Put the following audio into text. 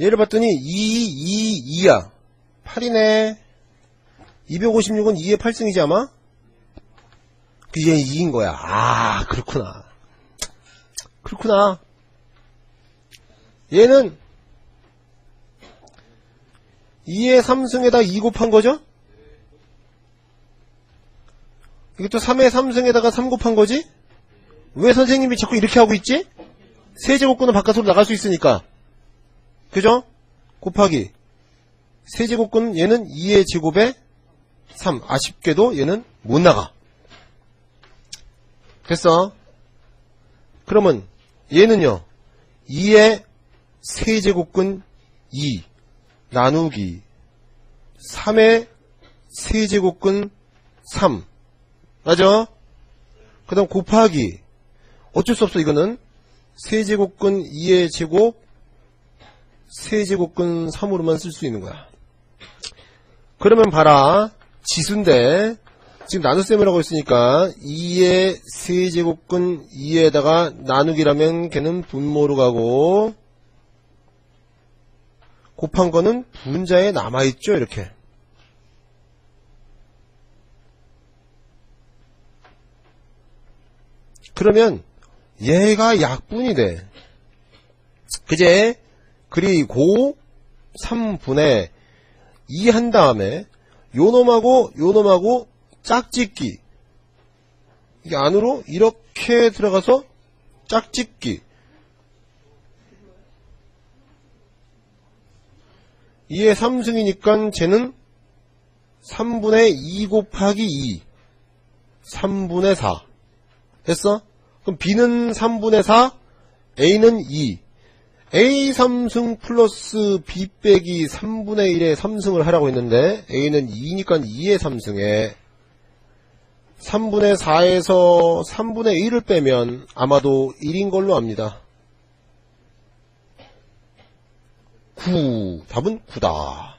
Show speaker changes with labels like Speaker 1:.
Speaker 1: 얘를 봤더니 2, 2, 2야. 8이네. 256은 2의 8승이지 아마? 그게 2인 거야. 아, 그렇구나. 그렇구나. 얘는 2의 3승에다 2 곱한 거죠? 또 3의 3승에다가 3 곱한 거지? 왜 선생님이 자꾸 이렇게 하고 있지? 세제곱근은 바깥으로 나갈 수 있으니까. 그죠? 곱하기. 세제곱근 얘는 2의 제곱에 3. 아쉽게도 얘는 못 나가. 됐어. 그러면 얘는요. 2의 세제곱근 2 나누기 3의 세제곱근 3 맞아? 그 다음 곱하기 어쩔 수 없어 이거는 세제곱근 2의 제곱 세제곱근 3으로만 쓸 수 있는 거야. 그러면 봐라. 지수인데 지금 나눗셈을 하고 있으니까 2의 세제곱근 2에다가 나누기라면 걔는 분모로 가고 곱한 거는 분자에 남아있죠 이렇게. 그러면 얘가 약분이 돼. 그제 그리고 3분의 2 한 다음에 요놈하고 요놈하고 짝짓기. 이게 안으로 이렇게 들어가서 짝짓기. 2의 3승이니까 쟤는 3분의 2 곱하기 2 3분의 4 됐어? 그럼 B는 3분의 4 A는 2 A 3승 플러스 B 빼기 3분의 1의 3승을 하라고 했는데 A는 2니까 2의 3승에 3분의 4에서 3분의 1을 빼면 아마도 1인 걸로 압니다. 9. 답은 9다.